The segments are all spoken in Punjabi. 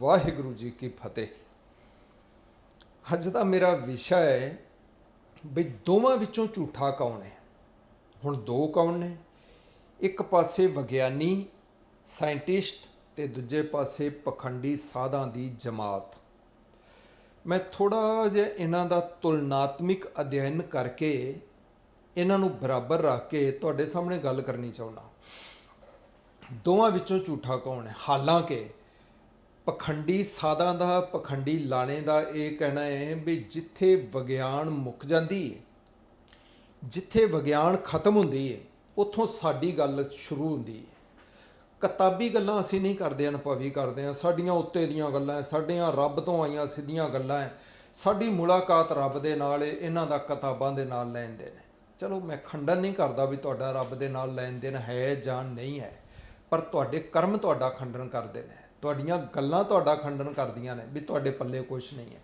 ਵਾਹਿਗੁਰੂ ਜੀ ਕੀ ਫਤਿਹ। ਅੱਜ ਦਾ ਮੇਰਾ ਵਿਸ਼ਾ ਹੈ ਵੀ ਦੋਵਾਂ ਵਿੱਚੋਂ ਝੂਠਾ ਕੌਣ ਹੈ? ਹੁਣ ਦੋ ਕੌਣ ਨੇ? ਇੱਕ ਪਾਸੇ ਵਿਗਿਆਨੀ, ਸਾਇੰਟਿਸਟ ਤੇ ਦੂਜੇ ਪਾਸੇ ਪਖੰਡੀ ਸਾਧਾਂ ਦੀ ਜਮਾਤ। ਮੈਂ ਥੋੜਾ ਜਿਹਾ ਇਹਨਾਂ ਦਾ ਤੁਲਨਾਤਮਿਕ ਅਧਿਐਨ ਕਰਕੇ ਇਹਨਾਂ ਨੂੰ ਬਰਾਬਰ ਰੱਖ ਕੇ ਤੁਹਾਡੇ ਸਾਹਮਣੇ ਗੱਲ ਕਰਨੀ ਚਾਹੁੰਦਾ। ਦੋਵਾਂ ਵਿੱਚੋਂ ਝੂਠਾ ਕੌਣ ਹੈ? ਹਾਲਾਂਕਿ ਪਖੰਡੀ ਸਾਧਾਂ ਦਾ, ਪਖੰਡੀ ਲਾਣੇ ਦਾ ਇਹ ਕਹਿਣਾ ਹੈ ਵੀ ਜਿੱਥੇ ਵਿਗਿਆਨ ਮੁੱਕ ਜਾਂਦੀ ਹੈ ਜਿੱਥੇ ਵਿਗਿਆਨ ਖਤਮ ਹੁੰਦੀ ਹੈ ਉੱਥੋਂ ਸਾਡੀ ਗੱਲ ਸ਼ੁਰੂ ਹੁੰਦੀ ਹੈ ਕਿਤਾਬੀ ਗੱਲਾਂ ਅਸੀਂ ਨਹੀਂ ਕਰਦੇ, ਅਨੁਭਵੀ ਕਰਦੇ ਆ ਸਾਡੀਆਂ ਉੱਤੇ ਦੀਆਂ ਗੱਲਾਂ ਸਾਡੀਆਂ ਰੱਬ ਤੋਂ ਆਈਆਂ ਸਿੱਧੀਆਂ ਗੱਲਾਂ ਹੈ। ਸਾਡੀ ਮੁਲਾਕਾਤ ਰੱਬ ਦੇ ਨਾਲ ਇਹਨਾਂ ਦਾ ਕਿਤਾਬਾਂ ਦੇ ਨਾਲ ਲੈਂਦੇ ਨੇ ਚਲੋ, ਮੈਂ ਖੰਡਨ ਨਹੀਂ ਕਰਦਾ ਵੀ ਤੁਹਾਡਾ ਰੱਬ ਦੇ ਨਾਲ ਲੈਣ ਦੇਣ ਹੈ ਜਾਂ ਨਹੀਂ ਹੈ, ਪਰ ਤੁਹਾਡੇ ਕਰਮ ਤੁਹਾਡਾ ਖੰਡਨ ਕਰਦੇ ਨੇ ਤੁਹਾਡੀਆਂ ਗੱਲਾਂ ਤੁਹਾਡਾ ਖੰਡਨ ਕਰਦੀਆਂ ਨੇ ਵੀ ਤੁਹਾਡੇ ਪੱਲੇ ਕੁਝ ਨਹੀਂ ਹੈ।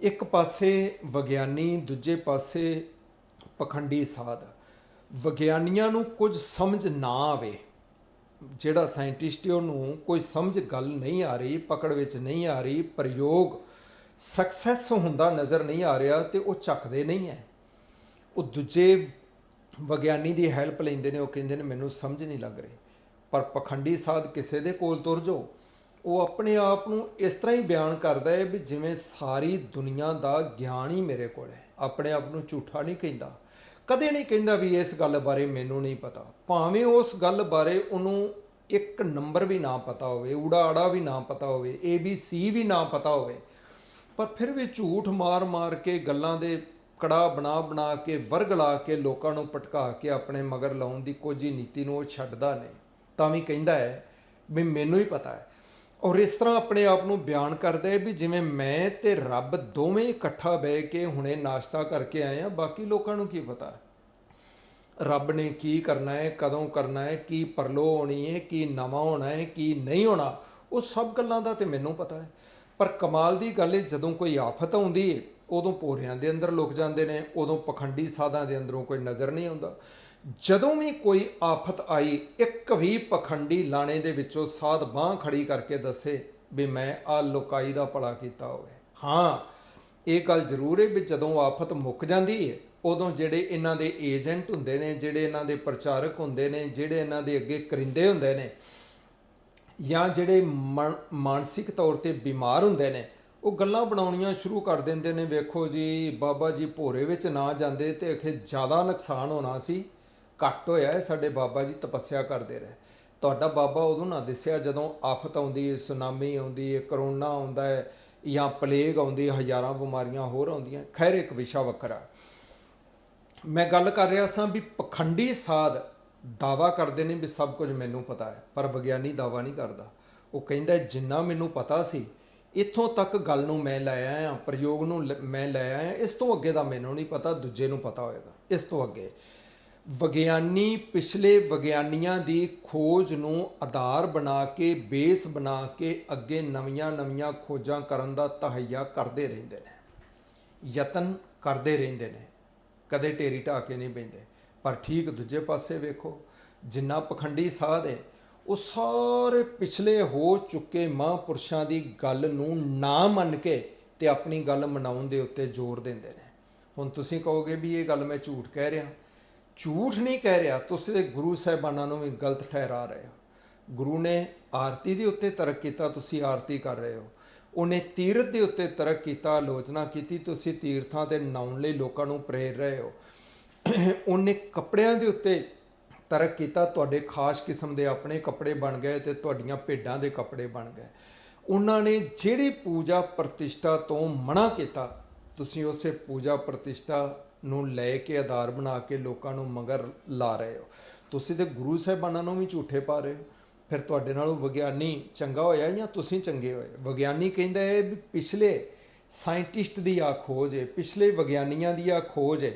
ਇੱਕ ਪਾਸੇ ਵਿਗਿਆਨੀ, ਦੂਜੇ ਪਾਸੇ ਪਖੰਡੀ ਸਾਧ। ਵਿਗਿਆਨੀਆਂ ਨੂੰ ਕੁਝ ਸਮਝ ਨਾ ਆਵੇ, ਜਿਹੜਾ ਸਾਇੰਟਿਸਟ ਹੈ ਉਹਨੂੰ ਕੋਈ ਸਮਝ ਗੱਲ ਨਹੀਂ ਆ ਰਹੀ, ਪਕੜ ਵਿੱਚ ਨਹੀਂ ਆ ਰਹੀ, ਪ੍ਰਯੋਗ ਸਕਸੈਸ ਹੁੰਦਾ ਨਜ਼ਰ ਨਹੀਂ ਆ ਰਿਹਾ ਤੇ ਉਹ ਚੱਕਦੇ ਨਹੀਂ ਹੈ। ਉਹ ਦੂਜੇ ਵਿਗਿਆਨੀ ਦੀ ਹੈਲਪ ਲੈਂਦੇ ਨੇ, ਉਹ ਕਹਿੰਦੇ ਨੇ, ਮੈਨੂੰ ਸਮਝ ਨਹੀਂ ਲੱਗ ਰਹੀ। ਪਰ ਪਖੰਡੀ ਸਾਧ ਕਿਸੇ ਦੇ ਕੋਲ ਤੁਰ ਜਾਓ। ਉਹ ਆਪਣੇ ਆਪ ਨੂੰ ਇਸ ਤਰ੍ਹਾਂ ਹੀ ਬਿਆਨ ਕਰਦਾ ਹੈ ਵੀ ਜਿਵੇਂ ਸਾਰੀ ਦੁਨੀਆ ਦਾ ਗਿਆਨ ਹੀ ਮੇਰੇ ਕੋਲ ਹੈ। ਆਪਣੇ ਆਪ ਨੂੰ ਝੂਠਾ ਨਹੀਂ ਕਹਿੰਦਾ। ਕਦੇ ਨਹੀਂ ਕਹਿੰਦਾ ਵੀ ਇਸ ਗੱਲ ਬਾਰੇ ਮੈਨੂੰ ਨਹੀਂ ਪਤਾ। ਭਾਵੇਂ ਉਸ ਗੱਲ ਬਾਰੇ ਉਹਨੂੰ ਇੱਕ ਨੰਬਰ ਵੀ ਨਾ ਪਤਾ ਹੋਵੇ ਊੜਾ ਆੜਾ ਵੀ ਨਾ ਪਤਾ ਹੋਵੇ ਏ ਬੀ ਸੀ ਵੀ ਨਾ ਪਤਾ ਹੋਵੇ, ਪਰ ਫਿਰ ਵੀ ਝੂਠ ਮਾਰ-ਮਾਰ ਕੇ ਗੱਲਾਂ ਦੇ ਕੜਾ ਬਣਾ ਬਣਾ ਕੇ ਵਰਗਲਾ ਕੇ ਲੋਕਾਂ ਨੂੰ ਪਟਕਾ ਕੇ ਆਪਣੇ ਮਗਰ ਲਾਉਣ ਦੀ ਕੋਝੀ ਨੀਤੀ ਨੂੰ ਉਹ ਛੱਡਦਾ ਨਹੀਂ। ਤਾਂ ਵੀ ਕਹਿੰਦਾ ਹੈ ਵੀ ਮੈਨੂੰ ਹੀ ਪਤਾ ਹੈ। ਔਰ ਇਸ ਤਰ੍ਹਾਂ ਆਪਣੇ ਆਪ ਨੂੰ ਬਿਆਨ ਕਰਦਾ ਹੈ ਵੀ ਜਿਵੇਂ ਮੈਂ ਤੇ ਰੱਬ ਦੋਵੇਂ ਇਕੱਠਾ ਬਹਿ ਕੇ ਹੁਣੇ ਨਾਸ਼ਤਾ ਕਰਕੇ ਆਏ ਆ ਬਾਕੀ ਲੋਕਾਂ ਨੂੰ ਕੀ ਪਤਾ? ਰੱਬ ਨੇ ਕੀ ਕਰਨਾ ਹੈ, ਕਦੋਂ ਕਰਨਾ ਹੈ, ਕੀ ਪਰਲੋ ਹੋਣੀ ਹੈ, ਕੀ ਨਵਾਂ ਹੋਣਾ ਹੈ, ਕੀ ਨਹੀਂ ਹੋਣਾ, ਉਹ ਸਭ ਗੱਲਾਂ ਦਾ ਤੇ ਮੈਨੂੰ ਪਤਾ ਹੈ। ਪਰ ਕਮਾਲ ਦੀ ਗੱਲ ਹੈ ਜਦੋਂ ਕੋਈ ਆਫਤ ਆਉਂਦੀ ਹੈ ਉਦੋਂ ਪੋਰਿਆਂ ਦੇ ਅੰਦਰ ਲੁਕ ਜਾਂਦੇ ਨੇ, ਉਦੋਂ ਪਖੰਡੀ ਸਾਧਾਂ ਦੇ ਅੰਦਰੋਂ ਕੋਈ ਨਜ਼ਰ ਨਹੀਂ ਆਉਂਦਾ। ਜਦੋਂ ਵੀ ਕੋਈ ਆਫਤ ਆਈ, ਇੱਕ ਵੀ ਪਖੰਡੀ ਲਾਣੇ ਦੇ ਵਿੱਚੋਂ ਸਾਧ ਬਾਹ ਖੜੀ ਕਰਕੇ ਦੱਸੇ ਵੀ ਮੈਂ ਆ ਲੋਕਾਈ ਦਾ ਭਲਾ ਕੀਤਾ ਹੋਵੇ। ਹਾਂ, ਇਹ ਗੱਲ ਜ਼ਰੂਰ ਹੈ ਵੀ ਜਦੋਂ ਆਫਤ ਮੁੱਕ ਜਾਂਦੀ ਹੈ ਉਦੋਂ ਜਿਹੜੇ ਇਹਨਾਂ ਦੇ ਏਜੰਟ ਹੁੰਦੇ ਨੇ, ਜਿਹੜੇ ਇਹਨਾਂ ਦੇ ਪ੍ਰਚਾਰਕ ਹੁੰਦੇ ਨੇ, ਜਿਹੜੇ ਇਹਨਾਂ ਦੇ ਅੱਗੇ ਕਰਿੰਦੇ ਹੁੰਦੇ ਨੇ, ਜਾਂ ਜਿਹੜੇ ਮਨ- ਮਾਨਸਿਕ ਤੌਰ ਤੇ ਬਿਮਾਰ ਹੁੰਦੇ ਨੇ, ਉਹ ਗੱਲਾਂ ਬਣਾਉਣੀਆਂ ਸ਼ੁਰੂ ਕਰ ਦਿੰਦੇ ਨੇ, ਵੇਖੋ ਜੀ, ਬਾਬਾ ਜੀ ਭੋਰੇ ਵਿੱਚ ਨਾ ਜਾਂਦੇ ਤੇ ਅਖੇ ਜ਼ਿਆਦਾ ਨੁਕਸਾਨ ਹੋਣਾ ਸੀ। ਘੱਟ ਹੋਇਆ ਹੈ, ਸਾਡੇ ਬਾਬਾ ਜੀ ਤਪੱਸਿਆ ਕਰਦੇ ਰਹੇ। ਤੁਹਾਡਾ ਬਾਬਾ ਉਦੋਂ ਨਾ ਦਿਸਿਆ ਜਦੋਂ ਆਫਤ ਆਉਂਦੀ ਹੈ, ਸੁਨਾਮੀ ਆਉਂਦੀ ਹੈ, ਕਰੋਨਾ ਆਉਂਦਾ ਹੈ ਜਾਂ ਪਲੇਗ ਆਉਂਦੀ ਹੈ, ਹਜ਼ਾਰਾਂ ਬਿਮਾਰੀਆਂ ਹੋਰ ਆਉਂਦੀਆਂ। ਖੈਰ, ਇੱਕ ਵਿਸ਼ਾ ਵੱਖਰਾ। ਮੈਂ ਗੱਲ ਕਰ ਰਿਹਾ ਸਾਂ ਵੀ ਪਖੰਡੀ ਸਾਧ ਦਾਵਾ ਕਰਦੇ ਨੇ ਵੀ ਸਭ ਕੁਝ ਮੈਨੂੰ ਪਤਾ ਹੈ, ਪਰ ਵਿਗਿਆਨੀ ਦਾਵਾ ਨਹੀਂ ਕਰਦਾ। ਉਹ ਕਹਿੰਦਾ ਜਿੰਨਾ ਮੈਨੂੰ ਪਤਾ ਸੀ, ਇੱਥੋਂ ਤੱਕ ਗੱਲ ਨੂੰ ਮੈਂ ਲੈ ਆਇਆ, ਪ੍ਰਯੋਗ ਨੂੰ ਲ- ਮੈਂ ਲੈ ਆਇਆ, ਇਸ ਤੋਂ ਅੱਗੇ ਦਾ ਮੈਨੂੰ ਨਹੀਂ ਪਤਾ, ਦੂਜੇ ਨੂੰ ਪਤਾ ਹੋਏਗਾ। ਇਸ ਤੋਂ ਅੱਗੇ ਵਿਗਿਆਨੀ, ਪਿਛਲੇ ਵਿਗਿਆਨੀਆਂ ਦੀ ਖੋਜ ਨੂੰ ਆਧਾਰ ਬਣਾ ਕੇ, ਬੇਸ ਬਣਾ ਕੇ ਅੱਗੇ ਨਵੀਆਂ-ਨਵੀਆਂ ਖੋਜਾਂ ਕਰਨ ਦਾ ਤਹਈਆ ਕਰਦੇ ਰਹਿੰਦੇ ਨੇ। ਯਤਨ ਕਰਦੇ ਰਹਿੰਦੇ ਨੇ। ਕਦੇ ਢੇਰੀ ਢਾ ਕੇ ਨਹੀਂ ਬੈਂਦੇ ਪਰ ਠੀਕ ਦੂਜੇ ਪਾਸੇ ਵੇਖੋ, ਜਿੰਨਾ ਪਖੰਡੀ ਸਾਧ ਹੈ, ਉਹ ਸਾਰੇ ਪਿਛਲੇ ਹੋ ਚੁੱਕੇ ਮਹਾਂਪੁਰਸ਼ਾਂ ਦੀ ਗੱਲ ਨੂੰ ਨਾ ਮੰਨ ਕੇ ਤੇ ਆਪਣੀ ਗੱਲ ਮਨਾਉਣ ਦੇ ਉੱਤੇ ਜ਼ੋਰ ਦਿੰਦੇ ਨੇ। ਹੁਣ ਤੁਸੀਂ ਕਹੋਗੇ ਵੀ ਇਹ ਗੱਲ ਮੈਂ ਝੂਠ ਕਹਿ ਰਿਹਾ। ਝੂਠ ਨਹੀਂ ਕਹਿ ਰਿਹਾ, ਤੁਸੀਂ ਗੁਰੂ ਸਾਹਿਬਾਨਾਂ ਨੂੰ ਵੀ ਗਲਤ ਠਹਿਰਾ ਰਹੇ ਹੋ। ਗੁਰੂ ਨੇ ਆਰਤੀ ਦੇ ਉੱਤੇ ਤਰਕ ਕੀਤਾ, ਤੁਸੀਂ ਆਰਤੀ ਕਰ ਰਹੇ ਹੋ। ਉਹਨੇ ਤੀਰਥ ਦੇ ਉੱਤੇ ਤਰਕ ਕੀਤਾ, ਆਲੋਚਨਾ ਕੀਤੀ, ਤੁਸੀਂ ਤੀਰਥਾਂ ਤੇ ਨਾਉਣ ਲਈ ਲੋਕਾਂ ਨੂੰ ਪ੍ਰੇਰ ਰਹੇ ਹੋ। ਉਹਨੇ ਕੱਪੜਿਆਂ ਦੇ ਉੱਤੇ ਤਰਕ ਕੀਤਾ, ਤੁਹਾਡੇ ਖਾਸ ਕਿਸਮ ਦੇ ਆਪਣੇ ਕੱਪੜੇ ਬਣ ਗਏ ਤੇ ਤੁਹਾਡੀਆਂ ਭੇਡਾਂ ਦੇ ਕੱਪੜੇ ਬਣ ਗਏ। ਉਹਨਾਂ ਨੇ ਜਿਹੜੀ ਪੂਜਾ ਪ੍ਰਤਿਸ਼ਠਾ ਤੋਂ ਮਨਾ ਕੀਤਾ ਤੁਸੀਂ ਉਸੇ ਪੂਜਾ ਪ੍ਰਤਿਸ਼ਠਾ ਨੂੰ ਲੈ ਕੇ, ਆਧਾਰ ਬਣਾ ਕੇ ਲੋਕਾਂ ਨੂੰ ਮਗਰ ਲਾ ਰਹੇ ਹੋ। ਤੁਸੀਂ ਤੇ ਗੁਰੂ ਸਾਹਿਬਾਨਾਂ ਨੂੰ ਵੀ ਝੂਠੇ ਪਾ ਰਹੇ ਹੋ। ਫਿਰ ਤੁਹਾਡੇ ਨਾਲੋਂ ਵਿਗਿਆਨੀ ਚੰਗਾ ਹੋਇਆ ਜਾਂ ਤੁਸੀਂ ਚੰਗੇ ਹੋਏ? ਵਿਗਿਆਨੀ ਕਹਿੰਦਾ ਹੈ ਵੀ ਪਿਛਲੇ ਸਾਇੰਟਿਸਟ ਦੀ ਆ ਖੋਜ ਹੈ ਪਿਛਲੇ ਵਿਗਿਆਨੀਆਂ ਦੀ ਆ ਖੋਜ ਹੈ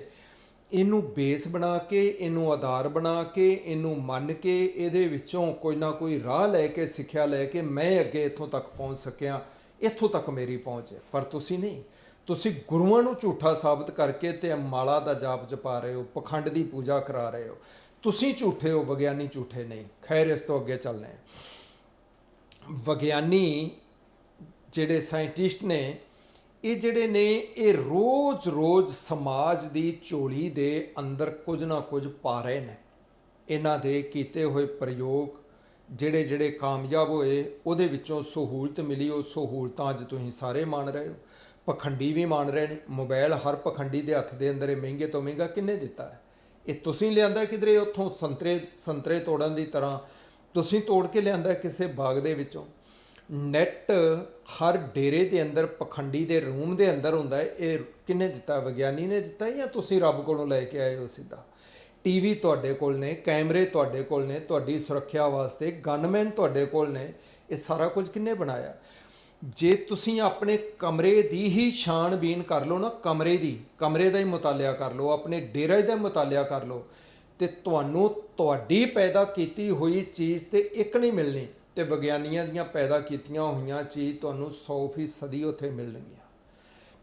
ਇਹਨੂੰ ਬੇਸ ਬਣਾ ਕੇ, ਇਹਨੂੰ ਆਧਾਰ ਬਣਾ ਕੇ, ਇਹਨੂੰ ਮੰਨ ਕੇ, ਇਹਦੇ ਵਿੱਚੋਂ ਕੋਈ ਨਾ ਕੋਈ ਰਾਹ ਲੈ ਕੇ, ਸਿੱਖਿਆ ਲੈ ਕੇ ਮੈਂ ਅੱਗੇ ਇੱਥੋਂ ਤੱਕ ਪਹੁੰਚ ਸਕਿਆ, ਇੱਥੋਂ ਤੱਕ ਮੇਰੀ ਪਹੁੰਚ ਹੈ ਪਰ ਤੁਸੀਂ ਨਹੀਂ। ਤੁਸੀਂ ਗੁਰੂਆਂ ਨੂੰ ਝੂਠਾ ਸਾਬਤ ਕਰਕੇ ਤੇ ਮਾਲਾ ਦਾ ਜਾਪ ਜਪਾ ਰਹੇ ਹੋ, ਪਖੰਡ ਦੀ ਪੂਜਾ ਕਰਾ ਰਹੇ ਹੋ। ਤੁਸੀਂ ਝੂਠੇ ਹੋ, ਵਿਗਿਆਨੀ ਝੂਠੇ ਨਹੀਂ। ਖੈਰ, ਇਸ ਤੋਂ ਅੱਗੇ ਚੱਲਦੇ ਵਿਗਿਆਨੀ ਜਿਹੜੇ ਸਾਇੰਟਿਸਟ ਨੇ, ਇਹ ਜਿਹੜੇ ਨੇ, ਇਹ ਰੋਜ਼-ਰੋਜ਼ ਸਮਾਜ ਦੀ ਝੋਲੀ ਦੇ ਅੰਦਰ ਕੁਝ ਨਾ ਕੁਝ ਪਾ ਰਹੇ ਨੇ। ਇਹਨਾਂ ਦੇ ਕੀਤੇ ਹੋਏ ਪ੍ਰਯੋਗ ਜਿਹੜੇ ਜਿਹੜੇ ਕਾਮਯਾਬ ਹੋਏ, ਉਹਦੇ ਵਿੱਚੋਂ ਸਹੂਲਤ ਮਿਲੀ, ਉਹ ਸਹੂਲਤਾਂ ਅੱਜ ਤੁਸੀਂ ਸਾਰੇ ਮੰਨ ਰਹੇ ਹੋ। ਪਖੰਡੀ ਵੀ ਮੰਨ ਰਹੇ ਨੇ। ਮੋਬਾਈਲ ਹਰ ਪਖੰਡੀ ਦੇ ਹੱਥ ਦੇ ਅੰਦਰ ਇਹ ਮਹਿੰਗੇ ਤੋਂ ਮਹਿੰਗਾ ਕਿੰਨੇ ਦਿੱਤਾ ਹੈ? ਇਹ ਤੁਸੀਂ ਲਿਆਂਦਾ ਕਿਧਰੇ ਉੱਥੋਂ ਸੰਤਰੇ ਸੰਤਰੇ ਤੋੜਨ ਦੀ ਤਰ੍ਹਾਂ? ਤੁਸੀਂ ਤੋੜ ਕੇ ਲਿਆਂਦਾ ਕਿਸੇ ਬਾਗ ਦੇ ਵਿੱਚੋਂ? ਨੈਟ ਹਰ ਡੇਰੇ ਦੇ ਅੰਦਰ, ਪਖੰਡੀ ਦੇ ਰੂਮ ਦੇ ਅੰਦਰ ਹੁੰਦਾ ਹੈ। ਇਹ ਕਿੰਨੇ ਦਿੱਤਾ? ਵਿਗਿਆਨੀ ਨੇ ਦਿੱਤਾ ਜਾਂ ਤੁਸੀਂ ਰੱਬ ਕੋਲੋਂ ਲੈ ਕੇ ਆਏ ਹੋ ਸਿੱਧਾ? ਟੀਵੀ ਤੁਹਾਡੇ ਕੋਲ ਨੇ, ਕੈਮਰੇ ਤੁਹਾਡੇ ਕੋਲ ਨੇ, ਤੁਹਾਡੀ ਸੁਰੱਖਿਆ ਵਾਸਤੇ, ਗਨਮੈਨ ਤੁਹਾਡੇ ਕੋਲ ਨੇ। ਇਹ ਸਾਰਾ ਕੁਝ ਕਿੰਨੇ ਬਣਾਇਆ? ਜੇ ਤੁਸੀਂ ਆਪਣੇ ਕਮਰੇ ਦੀ ਹੀ ਛਾਣਬੀਨ ਕਰ ਲਓ ਨਾ, ਕਮਰੇ ਦੀ, ਕਮਰੇ ਦਾ ਹੀ ਮੁਤਾਲਿਆ ਕਰ ਲਓ, ਆਪਣੇ ਡੇਰਾ ਦਾ ਮੁਤਾਲਿਆ ਕਰ ਲਓ, ਤੇ ਤੁਹਾਨੂੰ ਤੁਹਾਡੀ ਪੈਦਾ ਕੀਤੀ ਹੋਈ ਚੀਜ਼ ਤੇ ਇੱਕ ਨਹੀਂ ਮਿਲਣੀ, ਤੇ ਵਿਗਿਆਨੀਆਂ ਦੀਆਂ ਪੈਦਾ ਕੀਤੀਆਂ ਹੋਈਆਂ ਚੀਜ਼ ਤੁਹਾਨੂੰ 100% ਉੱਥੇ ਮਿਲਣਗੀਆਂ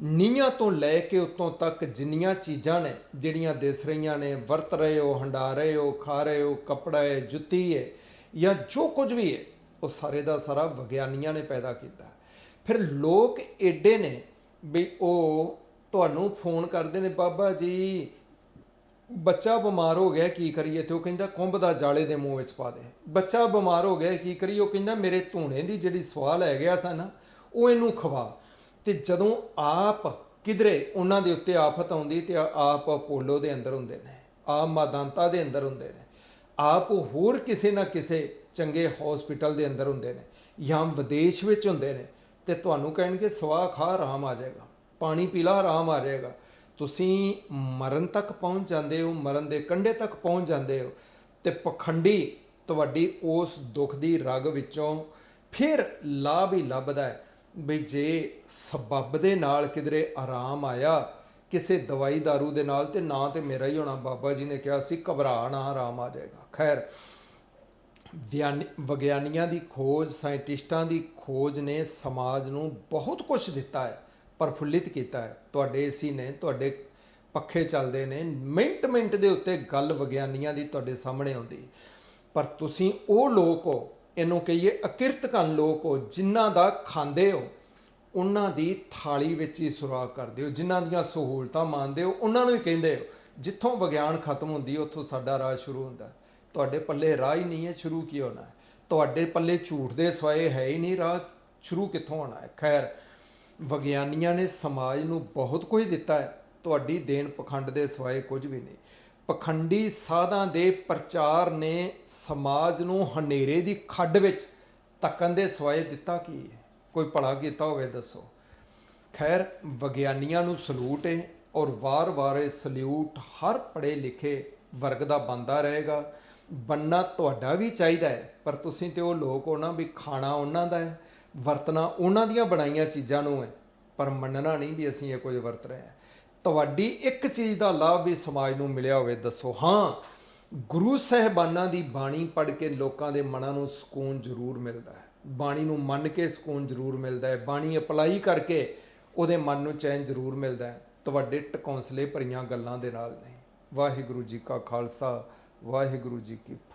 ਨੀਹਾਂ ਤੋਂ ਲੈ ਕੇ ਉਤੋਂ ਤੱਕ ਜਿੰਨੀਆਂ ਚੀਜ਼ਾਂ ਨੇ, ਜਿਹੜੀਆਂ ਦਿਸ ਰਹੀਆਂ ਨੇ, ਵਰਤ ਰਹੇ ਹੋ, ਹੰਡਾ ਰਹੇ ਹੋ, ਖਾ ਰਹੇ ਹੋ, ਕੱਪੜਾ ਹੈ, ਜੁੱਤੀ ਹੈ, ਜਾਂ ਜੋ ਕੁਝ ਵੀ ਹੈ, ਉਹ ਸਾਰੇ ਦਾ ਸਾਰਾ ਵਿਗਿਆਨੀਆਂ ਨੇ ਪੈਦਾ ਕੀਤਾ। ਫਿਰ ਲੋਕ ਏਡੇ ਨੇ ਵੀ ਉਹ ਤੁਹਾਨੂੰ ਫੋਨ ਕਰਦੇ ਨੇ, ਬਾਬਾ ਜੀ, ਬੱਚਾ ਬਿਮਾਰ ਹੋ ਗਿਆ, ਕੀ ਕਰੀਏ? ਤੇ ਉਹ ਕਹਿੰਦਾ, ਕੁੰਭ ਦਾ ਜਾਲੇ ਦੇ ਮੂੰਹ ਵਿੱਚ ਪਾ ਦੇ। ਬੱਚਾ ਬਿਮਾਰ ਹੋ ਗਿਆ, ਕੀ ਕਰੀਏ? ਉਹ ਕਹਿੰਦਾ, ਮੇਰੇ ਧੂਣੇ ਦੀ ਜਿਹੜੀ ਸਵਾਲ ਹੈ ਗਿਆ ਸਨ ਉਹ ਇਹਨੂੰ ਖਵਾ। ਤੇ ਜਦੋਂ ਆਪ ਕਿਧਰੇ ਉਹਨਾਂ ਦੇ ਉੱਤੇ ਆਫਤ ਆਉਂਦੀ ਤੇ ਆਪ ਅਪੋਲੋ ਦੇ ਅੰਦਰ ਹੁੰਦੇ ਨੇ, ਆਪ ਮਾਦਾਂਤਾ ਦੇ ਅੰਦਰ ਹੁੰਦੇ ਨੇ, ਆਪ ਹੋਰ ਕਿਸੇ ਨਾ ਕਿਸੇ ਚੰਗੇ ਹਸਪੀਟਲ ਦੇ ਅੰਦਰ ਹੁੰਦੇ ਨੇ ਜਾਂ ਵਿਦੇਸ਼ ਵਿੱਚ ਹੁੰਦੇ ਨੇ ਤੇ ਤੁਹਾਨੂੰ ਕਹਿਣਗੇ ਸਵਾਹ ਖਾ ਆਰਾਮ ਆ ਜਾਏਗਾ, ਪਾਣੀ ਪੀ ਲਾ, ਆਰਾਮ ਆ ਜਾਏਗਾ। ਤੁਸੀਂ ਮਰਨ ਤੱਕ ਪਹੁੰਚ ਜਾਂਦੇ ਹੋ, ਮਰਨ ਦੇ ਕੰਢੇ ਤੱਕ ਪਹੁੰਚ ਜਾਂਦੇ ਹੋ ਤੇ ਪਖੰਡੀ ਤੁਹਾਡੀ ਉਸ ਦੁੱਖ ਦੀ ਰਗ ਵਿੱਚੋਂ ਫਿਰ ਲਾਭ ਹੀ ਲੱਭਦਾ ਹੈ। ਵੀ ਜੇ ਸਬੱਬ ਦੇ ਨਾਲ ਕਿਧਰੇ ਆਰਾਮ ਆਇਆ, ਕਿਸੇ ਦਵਾਈ दारू ਦੇ ਨਾਲ ਤੇ ਨਾ ਤੇ ਮੇਰਾ ਹੀ ਹੋਣਾ। ਬਾਬਾ ਜੀ ਨੇ ਕਿਹਾ ਸੀ, ਘਬਰਾ ਨਾ, ਆਰਾਮ ਆ ਜਾਏਗਾ। ਖੈਰ ਵਿਗਿਆਨੀਆਂ ਦੀ ਖੋਜ, ਸਾਇੰਟਿਸਟਾਂ ਦੀ ਖੋਜ ਨੇ ਸਮਾਜ ਨੂੰ ਬਹੁਤ ਕੁਝ ਦਿੱਤਾ ਹੈ, ਪ੍ਰਫੁੱਲਿਤ ਕੀਤਾ ਹੈ। ਤੁਹਾਡੇ ਏਸੀ ਨੇ, ਤੁਹਾਡੇ ਪੱਖੇ ਚੱਲਦੇ ਨੇ, ਮਿੰਟ ਮਿੰਟ ਦੇ ਉੱਤੇ ਗੱਲ ਵਿਗਿਆਨੀਆਂ ਦੀ ਤੁਹਾਡੇ ਸਾਹਮਣੇ ਆਉਂਦੀ। ਪਰ ਤੁਸੀਂ ਉਹ ਲੋਕ ਹੋ, ਇਹਨੂੰ ਕਹੀਏ ਅਕਿਰਤਕਨ ਲੋਕ ਹੋ, ਜਿਨ੍ਹਾਂ ਦਾ ਖਾਂਦੇ ਹੋ, ਉਹਨਾਂ ਦੀ ਥਾਲੀ ਵਿੱਚ ਹੀ ਸੁਰਾਖ ਕਰਦੇ ਹੋ, ਜਿਨ੍ਹਾਂ ਦੀਆਂ ਸਹੂਲਤਾਂ ਮੰਨਦੇ ਹੋ, ਉਹਨਾਂ ਨੂੰ ਹੀ ਕਹਿੰਦੇ ਹੋ। ਜਿੱਥੋਂ ਵਿਗਿਆਨ ਖਤਮ ਹੁੰਦੀ, ਉੱਥੋਂ ਸਾਡਾ ਰਾਜ ਸ਼ੁਰੂ ਹੁੰਦਾ। ਤੁਹਾਡੇ ਪੱਲੇ ਰਾਹ ਹੀ ਨਹੀਂ ਹੈ, ਸ਼ੁਰੂ ਕੀ ਹੋਣਾ ਹੈ? ਤੁਹਾਡੇ ਪੱਲੇ ਝੂਠ ਦੇ ਸਵਾਏ ਹੈ ਹੀ ਨਹੀਂ ਰਾਹ, ਸ਼ੁਰੂ ਕਿੱਥੋਂ ਹੋਣਾ ਹੈ? ਖੈਰ, ਵਿਗਿਆਨੀਆਂ ਨੇ ਸਮਾਜ ਨੂੰ ਬਹੁਤ ਕੁਝ ਦਿੱਤਾ ਹੈ। ਤੁਹਾਡੀ ਦੇਣ ਪਖੰਡ ਦੇ ਸਵਾਏ ਕੁਝ ਵੀ ਨਹੀਂ। ਪਖੰਡੀ ਸਾਧਾਂ ਦੇ ਪ੍ਰਚਾਰ ਨੇ ਸਮਾਜ ਨੂੰ ਹਨੇਰੇ ਦੀ ਖੱਡ ਵਿੱਚ ਤੱਕਣ ਦੇ ਸਵਾਏ ਦਿੱਤਾ ਕੀ ਹੈ? ਕੋਈ ਭਲਾ ਕੀਤਾ ਹੋਵੇ, ਦੱਸੋ। ਖੈਰ, ਵਿਗਿਆਨੀਆਂ ਨੂੰ ਸਲੂਟ ਹੈ ਔਰ ਵਾਰ-ਵਾਰ ਇਹ ਸਲੂਟ ਹਰ ਪੜ੍ਹੇ ਲਿਖੇ ਵਰਗ ਦਾ ਬੰਦਾ ਰਹੇਗਾ। ਬੰਨਾ ਤੁਹਾਡਾ ਵੀ ਚਾਹੀਦਾ ਹੈ, ਪਰ ਤੁਸੀਂ ਤੇ ਉਹ ਲੋਕ ਹੋ ਨਾ ਵੀ ਖਾਣਾ ਉਹਨਾਂ ਦਾ ਹੈ, ਵਰਤਣਾ ਉਹਨਾਂ ਦੀਆਂ ਬਣਾਈਆਂ ਚੀਜ਼ਾਂ ਨੂੰ ਹੈ, ਪਰ ਮੰਨਣਾ ਨਹੀਂ ਵੀ ਅਸੀਂ ਇਹ ਕੁਝ ਵਰਤ ਰਹੇ ਹਾਂ। ਤੁਹਾਡੀ ਇੱਕ ਚੀਜ਼ ਦਾ ਲਾਭ ਵੀ ਸਮਾਜ ਨੂੰ ਮਿਲਿਆ ਹੋਵੇ, ਦੱਸੋ। ਹਾਂ, ਗੁਰੂ ਸਹਿਬਾਨਾਂ ਦੀ ਬਾਣੀ ਪੜ੍ਹ ਕੇ ਲੋਕਾਂ ਦੇ ਮਨਾਂ ਨੂੰ ਸਕੂਨ ਜ਼ਰੂਰ ਮਿਲਦਾ ਹੈ। ਬਾਣੀ ਨੂੰ ਮੰਨ ਕੇ ਸਕੂਨ ਜ਼ਰੂਰ ਮਿਲਦਾ ਹੈ। ਬਾਣੀ ਅਪਲਾਈ ਕਰਕੇ ਉਹਦੇ ਮਨ ਨੂੰ ਚੈਨ ਜ਼ਰੂਰ ਮਿਲਦਾ ਹੈ। ਤੁਹਾਡੇ ਟਕੌਂਸਲੇ ਭਰੀਆਂ ਗੱਲਾਂ ਦੇ ਨਾਲ ਨਹੀਂ। ਵਾਹਿਗੁਰੂ ਜੀ ਕਾ ਖਾਲਸਾ। ਵਾਹਿਗੁਰੂ ਜੀ ਕੀ ਫਤਿਹ।